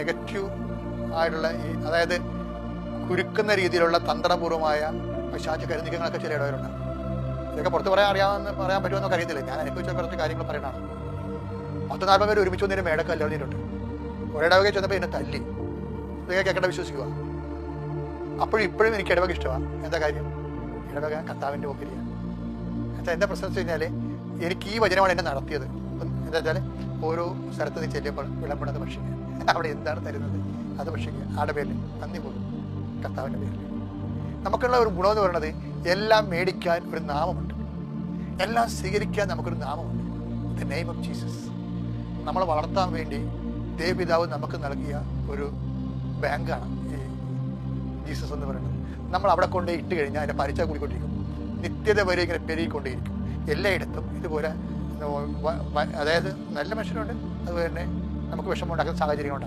Negative ആയിട്ടുള്ള ഈ അതായത് കുരുക്കുന്ന രീതിയിലുള്ള തന്ത്രപൂർവമായ പശാച കരുനീക്കങ്ങളൊക്കെ ചില ഇടവരുണ്ട്. ഇതൊക്കെ പുറത്ത് പറയാൻ അറിയാമെന്ന് പറയാൻ പറ്റുമെന്നൊക്കെ അറിയത്തില്ല. ഞാൻ അനുഭവിച്ച കുറച്ച് കാര്യങ്ങൾ പറയണതാണ് പത്ത് നാൽപ്പത് പേര് ഒരുമിച്ച് വന്നതിന് മേടക്കം ഒരേ ഇടവകയിൽ ചെന്നപ്പോൾ എന്നെ തല്ലി. ഇതൊക്കെ കേൾക്കേണ്ട വിശ്വസിക്കുക. അപ്പോഴും ഇപ്പോഴും എനിക്ക് ഇടവക ഇഷ്ടമാണ്. എന്താ കാര്യം? ഇടവക കർത്താവിന്റെ ഓഹരിയാണ് എന്താ എന്റെ പ്രശ്നം വെച്ച് കഴിഞ്ഞാൽ എനിക്ക് ഈ വചനമാണ് എന്നെ നടത്തിയത്. എന്താ വെച്ചാൽ ഓരോ സ്ഥലത്ത് നിന്ന് ചെല്ലുമ്പോൾ വിളമ്പണത് ഭക്ഷിക്കുക. അവിടെ എന്താണ് തരുന്നത്? അത് പക്ഷേ ആടെ പേരിൽ നന്ദി പോകും കർത്താവിന്റെ പേരിൽ. നമുക്കുള്ള ഒരു ഗുണമെന്ന് പറയുന്നത് എല്ലാം മേടിക്കാൻ ഒരു നാമമുണ്ട്. എല്ലാം സ്വീകരിക്കാൻ നമുക്കൊരു നാമമുണ്ട്. ദ നെയിം ഓഫ് ജീസസ് നമ്മൾ വളർത്താൻ വേണ്ടി ദേവപിതാവ് നമുക്ക് നൽകിയ ഒരു ബാങ്കാണ് ഈ ജീസസ് എന്ന് പറയുന്നത്. നമ്മൾ അവിടെ കൊണ്ട് ഇട്ട് കഴിഞ്ഞാൽ അതിന്റെ പരിച്ച കൂടിക്കൊണ്ടിരിക്കും. നിത്യത വരെ ഇങ്ങനെ പെരുകിക്കൊണ്ടേയിരിക്കും. എല്ലായിടത്തും ഇതുപോലെ അതായത് നല്ല മനുഷ്യരുണ്ട്. അതുപോലെ തന്നെ നമുക്ക് വിഷമം ഉണ്ടാക്കുന്ന സാഹചര്യങ്ങളുണ്ടാകും